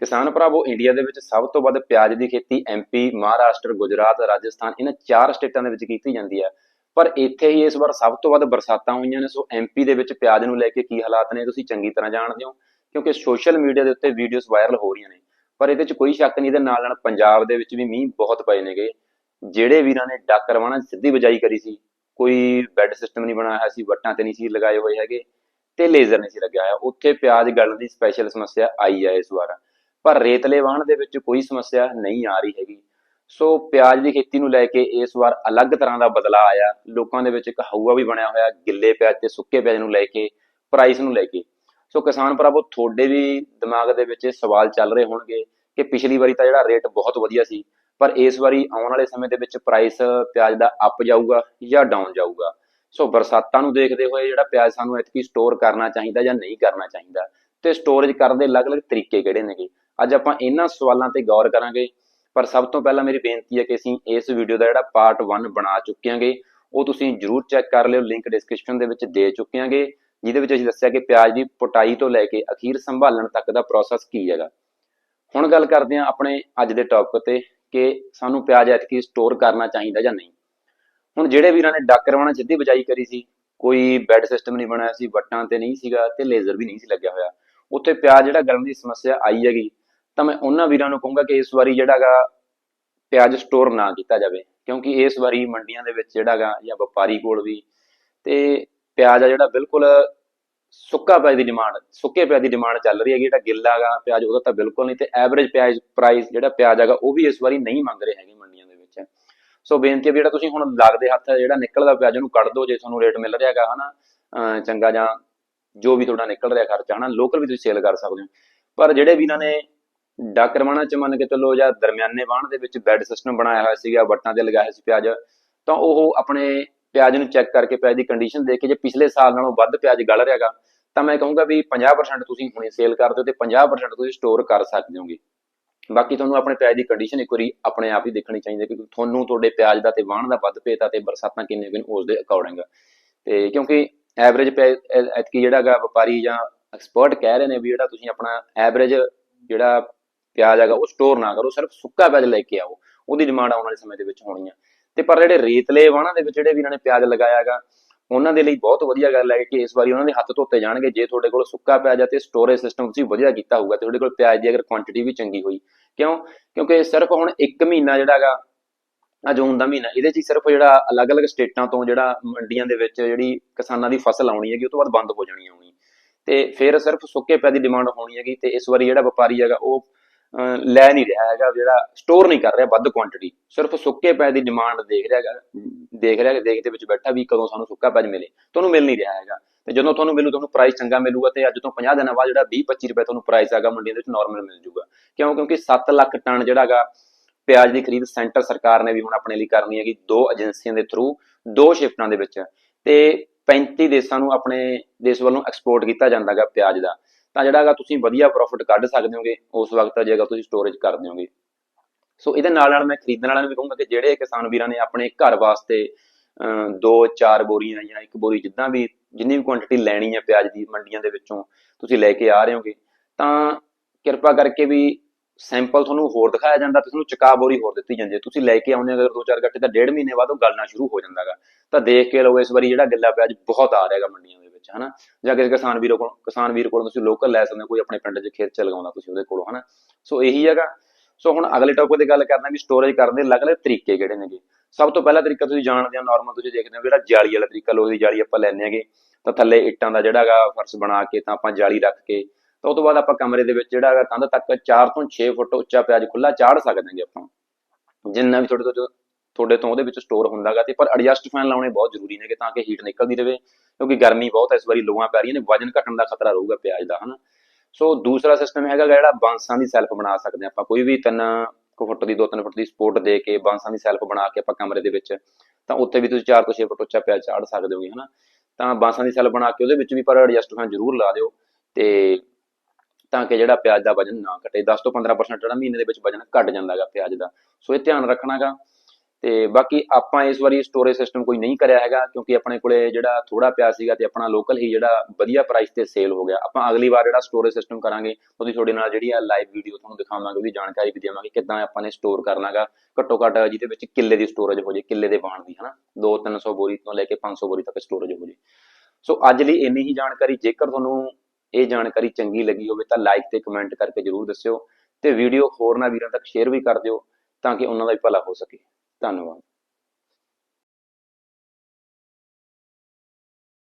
ਕਿਸਾਨ ਭਰਾਵੋ ਇੰਡੀਆ ਦੇ ਵਿੱਚ ਸਭ ਤੋਂ ਵੱਧ ਪਿਆਜ਼ ਦੀ ਖੇਤੀ ਐਮਪੀ ਮਹਾਰਾਸ਼ਟਰ, ਗੁਜਰਾਤ, ਰਾਜਸਥਾਨ, ਇਹਨਾਂ ਚਾਰ ਸਟੇਟਾਂ ਦੇ ਵਿੱਚ ਕੀਤੀ ਜਾਂਦੀ ਹੈ। ਪਰ ਇੱਥੇ ਹੀ ਇਸ ਵਾਰ ਸਭ ਤੋਂ ਵੱਧ ਬਰਸਾਤਾਂ ਹੋਈਆਂ ਨੇ, ਸੋ ਐਮਪੀ ਦੇ ਵਿੱਚ ਪਿਆਜ਼ ਨੂੰ ਲੈ ਕੇ ਕੀ ਹਾਲਾਤ ਨੇ, ਤੁਸੀਂ ਚੰਗੀ ਤਰ੍ਹਾਂ ਜਾਣਦੇ ਹੋ, ਕਿਉਂਕਿ ਸੋਸ਼ਲ ਮੀਡੀਆ ਦੇ ਉੱਤੇ ਵੀਡੀਓਜ਼ ਵਾਇਰਲ ਹੋ ਰਹੀਆਂ ਨੇ। ਪਰ ਇਹਦੇ 'ਚ ਕੋਈ ਸ਼ੱਕ ਨਹੀਂ, ਇਹਦੇ ਨਾਲ ਨਾਲ ਪੰਜਾਬ ਦੇ ਵਿੱਚ ਵੀ ਮੀਂਹ ਬਹੁਤ ਪਏ ਨੇਗੇ। ਜਿਹੜੇ ਵੀਰਾਂ ਨੇ ਡੱਕ ਰਵਾਣਾ, ਸਿੱਧੀ ਬਜਾਈ ਕਰੀ ਸੀ, ਕੋਈ ਬੈੱਡ ਸਿਸਟਮ ਨਹੀਂ ਬਣਾਇਆ ਹੋਇਆ ਸੀ, ਵੱਟਾਂ ਤੇ ਨਹੀਂ ਸੀ ਲਗਾਏ ਹੋਏ ਹੈਗੇ, ਤੇ ਲੇਜ਼ਰ ਨਹੀਂ ਸੀ ਲੱਗਿਆ ਹੋਇਆ। ਉੱਥੇ ਪਿਆਜ਼ ਗਲਣ ਦੀ ਸਪੈਸ਼ਲ ਸਮੱਸਿਆ ਆਈ ਹੈ ਇਸ ਵਾਰ। ਪਰ ਰੇਤਲੇ ਵਾਹਣ ਦੇ ਵਿੱਚ ਕੋਈ ਸਮੱਸਿਆ ਨਹੀਂ ਆ ਰਹੀ ਹੈਗੀ। ਸੋ ਪਿਆਜ਼ ਦੀ ਖੇਤੀ ਨੂੰ ਲੈ ਕੇ ਇਸ ਵਾਰ ਅਲੱਗ ਤਰ੍ਹਾਂ ਦਾ ਬਦਲਾਅ ਆਇਆ। ਲੋਕਾਂ ਦੇ ਵਿੱਚ ਇੱਕ ਹਊਆ ਵੀ ਬਣਿਆ ਹੋਇਆ, ਗਿੱਲੇ ਪਿਆਜ਼ ਤੇ ਸੁੱਕੇ ਪਿਆਜ਼ ਨੂੰ ਲੈ ਕੇ ਪ੍ਰਾਈਸ ਨੂੰ ਲੈ ਕੇ। ਸੋ ਕਿਸਾਨ ਭਰਾਵੋ, ਤੁਹਾਡੇ ਵੀ ਦਿਮਾਗ ਦੇ ਵਿੱਚ ਇਹ ਸਵਾਲ ਚੱਲ ਰਹੇ ਹੋਣਗੇ ਕਿ ਪਿਛਲੀ ਵਾਰੀ ਤਾਂ ਜਿਹੜਾ ਰੇਟ ਬਹੁਤ ਵਧੀਆ ਸੀ, ਪਰ ਇਸ ਵਾਰੀ ਆਉਣ ਵਾਲੇ ਸਮੇਂ ਦੇ ਵਿੱਚ ਪ੍ਰਾਈਸ ਪਿਆਜ਼ ਦਾ ਅਪ ਜਾਊਗਾ ਜਾਂ ਡਾਊਨ ਜਾਊਗਾ? ਸੋ ਬਰਸਾਤਾਂ ਨੂੰ ਦੇਖਦੇ ਹੋਏ ਜਿਹੜਾ ਪਿਆਜ਼ ਸਾਨੂੰ ਇਤਕੀ ਸਟੋਰ ਕਰਨਾ ਚਾਹੀਦਾ ਜਾਂ ਨਹੀਂ ਕਰਨਾ ਚਾਹੀਦਾ, ਤੇ ਸਟੋਰੇਜ ਕਰਨ ਦੇ ਅਲੱਗ-ਅਲੱਗ ਤਰੀਕੇ ਕਿਹੜੇ ਨੇਗੇ? ਅੱਜ ਆਪਾਂ ਇਹਨਾਂ ਸਵਾਲਾਂ ਤੇ ਗੌਰ ਕਰਾਂਗੇ। ਪਰ ਸਭ ਤੋਂ ਪਹਿਲਾਂ ਮੇਰੀ ਬੇਨਤੀ ਹੈ ਕਿ ਅਸੀਂ ਇਸ ਵੀਡੀਓ ਦਾ ਜਿਹੜਾ ਪਾਰਟ 1 ਬਣਾ ਚੁੱਕੇ ਹਾਂਗੇ ਉਹ ਤੁਸੀਂ ਜਰੂਰ ਚੈੱਕ ਕਰ ਲਿਓ ਲਿੰਕ ਡਿਸਕ੍ਰਿਪਸ਼ਨ ਦੇ ਵਿੱਚ ਦੇ ਚੁੱਕੇ ਹਾਂਗੇ ਜਿਹਦੇ ਵਿੱਚ ਅਸੀਂ ਦੱਸਿਆ ਕਿ ਪਿਆਜ਼ ਦੀ ਪੁਟਾਈ ਤੋਂ ਲੈ ਕੇ ਅਖੀਰ ਸੰਭਾਲਣ ਤੱਕ ਦਾ ਪ੍ਰੋਸੈਸ ਕੀ ਹੈਗਾ। ਹੁਣ ਗੱਲ ਕਰਦੇ ਹਾਂ ਆਪਣੇ ਅੱਜ ਦੇ ਟੌਪਿਕ ਤੇ ਕਿ ਸਾਨੂੰ ਪਿਆਜ਼ ਐਤਕੀ ਸਟੋਰ ਕਰਨਾ ਚਾਹੀਦਾ ਜਾਂ ਨਹੀਂ। ਹੁਣ ਜਿਹੜੇ ਵੀਰਾਂ ਨੇ ਡੱਕ ਰਵਾਣਾ ਸਿੱਧੀ ਬਜਾਈ ਕਰੀ ਸੀ, ਕੋਈ ਬੈੱਡ ਸਿਸਟਮ ਨਹੀਂ ਬਣਾਇਆ ਸੀ, ਵੱਟਾਂ ਤੇ ਨਹੀਂ ਸੀਗਾ ਤੇ ਲੇਜ਼ਰ ਵੀ ਨਹੀਂ ਸੀ ਲੱਗਿਆ ਹੋਇਆ। ਉੱਥੇ ਪਿਆਜ਼ ਜਿਹੜਾ ਗਲਣ ਦੀ ਸਮੱਸਿਆ ਆਈ ਹੈਗੀ। ਤਾਂ ਮੈਂ ਉਹਨਾਂ ਵੀਰਾਂ ਨੂੰ ਕਹੂੰਗਾ ਕਿ ਇਸ ਵਾਰੀ ਜਿਹੜਾਗਾ ਪਿਆਜ਼ ਸਟੋਰ ਨਾ ਕੀਤਾ ਜਾਵੇ, ਕਿਉਂਕਿ ਇਸ ਵਾਰੀ ਮੰਡੀਆਂ ਦੇ ਵਿੱਚ ਜਿਹੜਾਗਾ ਜਾਂ ਵਪਾਰੀ ਕੋਲ ਵੀ ਤੇ ਪਿਆਜ਼ ਆ ਜਿਹੜਾ ਬਿਲਕੁਲ ਸੁੱਕਾ ਪਿਆਜ਼ ਦੀ ਡਿਮਾਂਡ ਸੁੱਕੇ ਪਿਆਜ਼ ਦੀ ਡਿਮਾਂਡ ਚੱਲ ਰਹੀ ਹੈ ਜਿਹੜਾ ਗਿੱਲਾ ਹੈਗਾ ਪਿਆਜ਼ ਉਹਦਾ ਤਾਂ ਬਿਲਕੁਲ ਨਹੀਂ ਤੇ ਐਵਰੇਜ ਪਿਆਜ਼ ਪ੍ਰਾਈਸ ਜਿਹੜਾ ਪਿਆਜ਼ ਹੈਗਾ ਉਹ ਵੀ ਇਸ ਵਾਰੀ ਨਹੀਂ ਮੰਗ ਰਹੇ ਹੈਗੇ ਮੰਡੀਆਂ ਦੇ ਵਿੱਚ। ਸੋ ਬੇਨਤੀ ਹੈ ਵੀ ਜਿਹੜਾ ਤੁਸੀਂ ਹੁਣ ਲੱਗਦੇ ਹੱਥ ਜਿਹੜਾ ਨਿਕਲਦਾ ਪਿਆਜ਼ ਉਹਨੂੰ ਕੱਢ ਦਿਓ ਜੇ ਤੁਹਾਨੂੰ ਰੇਟ ਮਿਲ ਰਿਹਾ ਹੈਗਾ, ਹਨਾ? ਅਹ ਚੰਗਾ ਜਾਂ ਜੋ ਵੀ ਤੁਹਾਡਾ ਨਿਕਲ ਰਿਹਾ ਖਰਚਾ, ਹਨਾ? ਲੋਕਲ ਵੀ ਤੁਸੀਂ ਸੇਲ ਕਰ ਸਕਦੇ ਹੋ। ਪਰ ਜਿਹੜੇ ਵੀ ਇਹਨਾਂ ਨੇ ਡਾਕ ਰਵਾਣਾ ਚ ਮੰਨ ਕੇ ਚੱਲੋ ਜਾਂ ਦਰਮਿਆਨੇ ਵਾਹਣ ਦੇ ਵਿੱਚ ਬੈਡ ਸਿਸਟਮ ਬਣਾਇਆ ਹੋਇਆ ਸੀਗਾ, ਵੱਟਾਂ ਤੇ ਲਗਾਇਆ ਸੀ ਪਿਆਜ਼, ਤਾਂ ਉਹ ਆਪਣੇ ਪਿਆਜ਼ ਨੂੰ ਚੈੱਕ ਕਰਕੇ ਪਿਆਜ਼ ਦੀ ਕੰਡੀਸ਼ਨ ਦੇਖ ਕੇ ਜੇ ਪਿਛਲੇ ਸਾਲ ਨਾਲੋਂ ਵੱਧ ਪਿਆਜ਼ ਗਲ ਰਿਹਾਗਾ ਤਾਂ ਮੈਂ ਕਹੂੰਗਾ ਵੀ 50% ਤੁਸੀਂ ਹੁਣੇ ਸੇਲ ਕਰ ਦਿਓ ਤੇ 50% ਤੁਸੀਂ ਸਟੋਰ ਕਰ ਸਕਦੇ ਹੋਗੇ। ਬਾਕੀ ਤੁਹਾਨੂੰ ਆਪਣੇ ਪਿਆਜ਼ ਦੀ ਕੰਡੀਸ਼ਨ ਇੱਕ ਵਾਰੀ ਆਪਣੇ ਆਪ ਹੀ ਦੇਖਣੀ ਚਾਹੀਦੀ ਹੈ ਕਿ ਤੁਹਾਨੂੰ ਤੁਹਾਡੇ ਪਿਆਜ਼ ਦਾ ਤੇ ਵਾਹਣ ਦਾ ਵੱਧ ਪੇਤਾ ਤੇ ਬਰਸਾਤਾਂ ਕਿੰਨੇ ਕਿਨ ਉਸ ਦੇ ਅਕੋਰਡਿੰਗ ਤੇ ਕਿਉਂਕਿ ਐਵਰੇਜ ਐਤਕੀ ਜਿਹੜਾਗਾ ਵਪਾਰੀ ਜਾਂ ਐਕਸਪਰਟ ਕਹਿ ਰਹੇ ਨੇ ਵੀ ਜਿਹੜਾ ਤੁਸੀਂ ਆਪਣਾ ਐਵਰੇਜ ਜਿਹੜਾ ਪਿਆਜ਼ ਹੈਗਾ ਉਹ ਸਟੋਰ ਨਾ ਕਰੋ, ਸਿਰਫ ਸੁੱਕਾ ਪਿਆਜ਼ ਲੈ ਕੇ ਆਓ। ਉਹਦੀ ਡਿਮਾਂਡ ਆਉਣ ਵਾਲੇ ਸਮੇਂ ਦੇ ਵਿੱਚ ਹੋਣੀ ਆ। ਤੇ ਪਰ ਜਿਹੜੇ ਰੇਤਲੇ ਵਾਹਣਾਂ ਦੇ ਵਿੱਚ ਜਿਹੜੇ ਵੀਰਾਂ ਨੇ ਪਿਆਜ਼ ਲਗਾਇਆ ਹੈਗਾ, ਉਹਨਾਂ ਦੇ ਲਈ ਬਹੁਤ ਵਧੀਆ ਗੱਲ ਹੈ ਕਿ ਇਸ ਵਾਰੀ ਉਹਨਾਂ ਦੇ ਹੱਥ ਧੋਤੇ ਜਾਣਗੇ। ਜੇ ਤੁਹਾਡੇ ਕੋਲ ਸੁੱਕਾ ਪਿਆਜ਼ ਹੈ ਤੇ ਸਟੋਰੇਜ ਸਿਸਟਮ ਤੁਸੀਂ ਵਧੀਆ ਕੀਤਾ ਹੋਊਗਾ, ਤੇ ਤੁਹਾਡੇ ਕੋਲ ਪਿਆਜ਼ ਦੀ ਅਗਰ ਕੁਆਂਟੀਟੀ ਵੀ ਚੰਗੀ ਹੋਈ। ਕਿਉਂ? ਕਿਉਂਕਿ ਸਿਰਫ ਹੁਣ 1 ਮਹੀਨਾ ਜਿਹੜਾ ਹੈਗਾ, ਆ ਜੂਨ ਦਾ ਮਹੀਨਾ, ਇਹਦੇ 'ਚ ਸਿਰਫ ਜਿਹੜਾ ਅਲੱਗ-ਅਲੱਗ ਸਟੇਟਾਂ ਤੋਂ ਜਿਹੜਾ ਮੰਡੀਆਂ ਦੇ ਵਿੱਚ ਜਿਹੜੀ ਕਿਸਾਨਾਂ ਦੀ ਫਸਲ ਆਉਣੀ ਹੈਗੀ, ਉਹ ਤੋਂ ਬਾਅਦ ਬੰਦ ਹੋ ਜਾਣੀ ਆਉਣੀ ਤੇ ਫਿਰ ਸਿਰਫ ਸੁੱਕੇ ਪਿਆਜ਼ ਦੀ ਡਿਮਾਂਡ ਹੋਣੀ ਹੈਗੀ ਤੇ ਇਸ ਵਾਰੀ ਜਿਹੜਾ ਵਪਾਰੀ ਹੈਗਾ, ਉਹ ਲੈ ਨਹੀਂ ਰਿਹਾ ਹੈਗਾ, ਜਿਹੜਾ ਸਟੋਰ ਨਹੀਂ ਕਰ ਰਿਹਾ ਵੱਧ ਕੁਆਂਟੀਟੀ ਸਿਰਫ ਸੁੱਕੇ ਪਿਆਜ਼ ਦੀ ਡਿਮਾਂਡ ਦੇਖ ਰਿਹਾ ਹੈਗਾ, ਦੇਖ ਰਿਹਾ ਦੇਖਦੇ ਵਿੱਚ ਬੈਠਾ ਵੀ ਕਦੋਂ ਸਾਨੂੰ ਸੁੱਕਾ ਪਿਆਜ਼ ਮਿਲੇ। ਤੁਹਾਨੂੰ ਮਿਲ ਨਹੀਂ ਰਿਹਾ ਹੈਗਾ। ਤੇ ਜਦੋਂ ਤੁਹਾਨੂੰ ਮਿਲੂ, ਤੁਹਾਨੂੰ ਪ੍ਰਾਈਸ ਚੰਗਾ ਮਿਲੂਗਾ ਤੇ ਅੱਜ ਤੋਂ 50 ਦਿਨਾਂ ਬਾਅਦ ਜਿਹੜਾ 20 25 ਰੁਪਏ ਤੁਹਾਨੂੰ ਪ੍ਰਾਈਸ ਹੈਗਾ, ਮੰਡੀਆਂ ਦੇ ਵਿੱਚ ਨਾਰਮਲ ਮਿਲ ਜੂਗਾ ਕਿਉਂ? ਕਿਉਂਕਿ 7 ਲੱਖ ਟਨ ਜਿਹੜਾ ਹੈਗਾ, ਪਿਆਜ਼ ਦੀ ਖਰੀਦ ਸੈਂਟਰ ਸਰਕਾਰ ਨੇ ਵੀ ਹੁਣ ਆਪਣੇ ਲਈ ਕਰਨੀ ਹੈਗੀ ਦੋ ਏਜੰਸੀਆਂ ਦੇ ਥਰੂ ਦੋ ਸ਼ਿਫਟਾਂ ਦੇ ਵਿੱਚ। ਤੇ 35 ਦੇਸ਼ਾਂ ਨੂੰ ਆਪਣੇ ਦੇਸ਼ ਵੱਲੋਂ ਐਕਸਪੋਰਟ ਕੀਤਾ ਜਾਂਦਾ ਹੈਗਾ ਪਿਆਜ਼ ਦਾ। ਤਾਂ ਜਿਹੜਾ ਹੈਗਾ ਤੁਸੀਂ ਵਧੀਆ ਪ੍ਰੋਫਿਟ ਕੱਢ ਸਕਦੇ ਹੋਗੇ ਉਸ ਵਕਤ ਜੇ ਅਗਰ ਤੁਸੀਂ ਸਟੋਰੇਜ ਕਰ ਦਿਓਗੇ ਸੋ ਇਹਦੇ ਨਾਲ ਨਾਲ ਮੈਂ ਖਰੀਦਣ ਵਾਲਿਆਂ ਨੂੰ ਵੀ ਕਹੂੰਗਾ ਕਿ ਜਿਹੜੇ ਕਿਸਾਨ ਵੀਰਾਂ ਨੇ ਆਪਣੇ ਘਰ ਵਾਸਤੇ ਅਹ, ਦੋ ਚਾਰ ਬੋਰੀਆਂ ਜਾਂ ਇੱਕ ਬੋਰੀ ਜਿੱਦਾਂ ਵੀ ਜਿੰਨੀ ਵੀ ਕੁਆਂਟੀਟੀ ਲੈਣੀ ਹੈ ਪਿਆਜ਼ ਦੀ ਮੰਡੀਆਂ ਦੇ ਵਿੱਚੋਂ ਤੁਸੀਂ ਲੈ ਕੇ ਆ ਰਹੇ ਹੋਗੇ ਤਾਂ ਕਿਰਪਾ ਕਰਕੇ ਵੀ ਸੈਂਪਲ ਤੁਹਾਨੂੰ ਹੋਰ ਦਿਖਾਇਆ ਜਾਂਦਾ ਤੇ ਤੁਹਾਨੂੰ ਚਕਾ ਬੋਰੀ ਹੋਰ ਦਿੱਤੀ ਜਾਂਦੀ ਹੈ। ਤੁਸੀਂ ਲੈ ਕੇ ਆਉਂਦੇ ਹੋ ਅਗਰ ਦੋ ਚਾਰ ਗੱਟੇ ਤਾਂ ਡੇਢ ਮਹੀਨੇ ਬਾਅਦ ਉਹ ਗਲਣਾ ਸ਼ੁਰੂ ਹੋ ਜਾਂਦਾਗਾ। ਤਾਂ ਦੇਖ ਕੇ ਲਓ ਇਸ ਵਾਰੀ ਜਿਹੜਾ ਗਿੱਲਾ ਪਿਆਜ਼ ਬਹੁਤ ਆ ਰਿਹਾਗਾ ਮੰਡੀਆਂ ਦੇ ਵਿੱਚ, ਹਨਾ? ਜਾਂ ਕਿਸੇ ਕਿਸਾਨ ਵੀਰੋ ਕੋਲ, ਕਿਸਾਨ ਵੀਰ ਕੋਲ ਤੁਸੀਂ ਲੋਕਲ ਲੈ ਸਕਦੇ ਹੋ, ਕੋਈ ਆਪਣੇ ਪਿੰਡ 'ਚ ਖੇਤ 'ਚ ਲਗਾਉਂਦਾ ਤੁਸੀਂ ਉਹਦੇ ਕੋਲੋਂ, ਹਨਾ? ਸੋ ਇਹੀ ਹੈਗਾ। ਸੋ ਹੁਣ ਅਗਲੇ ਟੌਪਿਕ ਦੀ ਗੱਲ ਕਰਦਾ ਵੀ ਸਟੋਰੇਜ ਕਰਨ ਦੇ ਅਲੱਗ-ਅਲੱਗ ਤਰੀਕੇ ਕਿਹੜੇ ਨੇਗੇ? ਸਭ ਤੋਂ ਪਹਿਲਾ ਤਰੀਕਾ ਤੁਸੀਂ ਜਾਣਦੇ ਹੋ ਨਾਰਮਲ ਤੁਸੀਂ ਦੇਖਦੇ ਹੋ ਜਿਹੜਾ ਜਾਲੀ ਵਾਲਾ ਤਰੀਕਾ, ਲੋਹੇ ਦੀ ਜਾਲੀ ਆਪਾਂ ਲੈਣੇ ਹੈਗੇ। ਤਾਂ ਥੱਲੇ ਇੱਟਾਂ ਦਾ ਜਿਹੜਾ ਹੈਗਾ, ਫਰਸ਼ ਬਣਾ ਕੇ ਤਾਂ ਆਪਾਂ ਜਾਲੀ ਰੱਖ ਕੇ, ਤਾਂ ਉਹ ਤੋਂ ਬਾਅਦ ਆਪਾਂ ਕਮਰੇ ਦੇ ਵਿੱਚ ਜਿਹੜਾ ਹੈਗਾ ਕੰਧ ਤੱਕ 4 ਤੋਂ 6 ਫੁੱਟ ਉੱਚਾ ਪਿਆਜ਼ ਖੁੱਲਾ ਚਾੜ ਸਕਦੇ ਹਾਂਗੇ ਆਪਾਂ। ਜਿੰਨਾ ਵੀ ਤੁਹਾਡੇ ਤੋਂ ਤੁਹਾਡੇ ਤੋਂ ਉਹਦੇ ਵਿੱਚ ਸਟੋਰ ਹੁੰਦਾਗਾ ਤੇ ਪਰ ਐਡਜਸਟ ਫੈਨ ਲਾਉਣੇ ਬਹੁਤ ਜ਼ਰੂਰੀ ਨੇਗੇ ਤਾਂ ਕਿ ਹੀਟ ਨਿਕਲਦੀ ਰਹੇ ਕਿਉਂਕਿ ਗਰਮੀ ਬਹੁਤ ਹੈ, ਇਸ ਵਾਰੀ ਲੋਆਂ ਪੈ ਰਹੀਆਂ ਨੇ, ਵਜਨ ਘਟਣ ਦਾ ਖਤਰਾ ਰਹੂਗਾ ਪਿਆਜ਼ ਦਾ, ਹਨਾ। ਸੋ ਦੂਸਰਾ ਸਿਸਟਮ ਹੈਗਾ ਜਿਹੜਾ ਬਾਂਸਾਂ ਦੀ ਸੈਲਫ ਬਣਾ ਸਕਦੇ ਹਾਂ ਆਪਾਂ। ਕੋਈ ਵੀ ਤਿੰਨ ਕੁ ਫੁੱਟ ਦੀ, ਦੋ ਤਿੰਨ ਫੁੱਟ ਦੀ ਸਪੋਰਟ ਦੇ ਕੇ ਬਾਂਸਾਂ ਦੀ ਸੈਲਫ ਬਣਾ ਕੇ ਆਪਾਂ ਕਮਰੇ ਦੇ ਵਿੱਚ, ਤਾਂ ਉੱਥੇ ਵੀ ਤੁਸੀਂ 4 ਤੋਂ 6 ਫੁੱਟ ਉੱਚਾ ਪਿਆਜ਼ ਚਾੜ ਸਕਦੇ ਹੋਗੇ ਹਨਾ। ਤਾਂ ਬਾਂਸਾਂ ਦੀ ਸੈਲਫ ਬਣਾ ਕੇ ਉਹਦੇ ਵਿੱਚ ਵੀ ਪਰ ਐਡਜਸਟ ਫੈਨ ਜ਼ਰੂਰ ਲਾ ਦਿਓ ਤੇ ਤਾਂ ਕਿ ਜਿਹੜਾ ਪਿਆਜ਼ ਦਾ ਵਜਨ ਨਾ ਘਟੇ। 10 ਤੋਂ 15% ਜਿਹੜਾ ਮਹੀਨੇ ਦੇ ਵਿੱਚ ਵਜਨ ਘਟ ਜਾਂਦਾਗਾ ਪਿਆਜ਼ ਦਾ। ਸੋ ਇਹ ਧਿਆਨ ਰੱਖਣਾਗਾ। ਤੇ ਬਾਕੀ ਆਪਾਂ ਇਸ ਵਾਰੀ ਸਟੋਰੇਜ ਸਿਸਟਮ ਕੋਈ ਨਹੀਂ ਕਰਿਆ ਹੈਗਾ, ਕਿਉਂਕਿ ਆਪਣੇ ਕੋਲੇ ਜਿਹੜਾ ਥੋੜਾ ਪਿਆ ਸੀਗਾ ਤੇ ਆਪਣਾ ਲੋਕਲ ਹੀ ਜਿਹੜਾ ਵਧੀਆ ਪ੍ਰਾਈਸ ਤੇ ਸੇਲ ਹੋ ਗਿਆ। ਆਪਾਂ ਅਗਲੀ ਵਾਰ ਜਿਹੜਾ ਸਟੋਰੇਜ ਸਿਸਟਮ ਕਰਾਂਗੇ, ਉਹਦੀ ਤੁਹਾਡੇ ਨਾਲ ਜਿਹੜੀ ਆ ਲਾਈਵ ਵੀਡੀਓ ਤੁਹਾਨੂੰ ਦਿਖਾਵਾਂਗੇ, ਉਹਦੀ ਜਾਣਕਾਰੀ ਵੀ ਦੇਵਾਂਗੇ ਕਿੱਦਾਂ ਆਪਾਂ ਨੇ ਸਟੋਰ ਕਰਨਾਗਾ ਘੱਟੋ ਘੱਟ ਜਿਹਦੇ ਵਿੱਚ ਕਿੱਲੇ ਦੀ ਸਟੋਰੇਜ ਹੋ ਜੇ, ਕਿੱਲੇ ਦੇ ਬਾਣ ਦੀ, ਹਨਾ? 2-300 ਬੋਰੀ ਤੋਂ ਲੈ ਕੇ 500 ਬੋਰੀ ਤੱਕ ਸਟੋਰੇਜ ਹੋ ਜੇ। ਸੋ ਅੱਜ ਲਈ ਇੰਨੀ ਹੀ ਜਾਣਕਾਰੀ। ਜੇਕਰ ਤੁਹਾਨੂੰ ਇਹ ਜਾਣਕਾਰੀ ਚੰਗੀ ਲੱਗੀ ਹੋਵੇ ਤਾਂ ਲਾਈਕ ਤੇ ਕਮੈਂਟ ਕਰਕੇ ਜਰੂਰ ਦੱਸਿਓ ਤੇ ਵੀਡੀਓ ਹੋਰਨਾਂ ਵੀਰਾਂ ਤੱਕ ਸ਼ੇਅਰ ਵੀ ਕਰ ਦਿਓ ਤਾਂ ਕਿ ਉਹਨਾਂ ਦਾ ਵੀ ਭਲਾ ਹੋ ਸਕੇ। ਧੰਨਵਾਦ।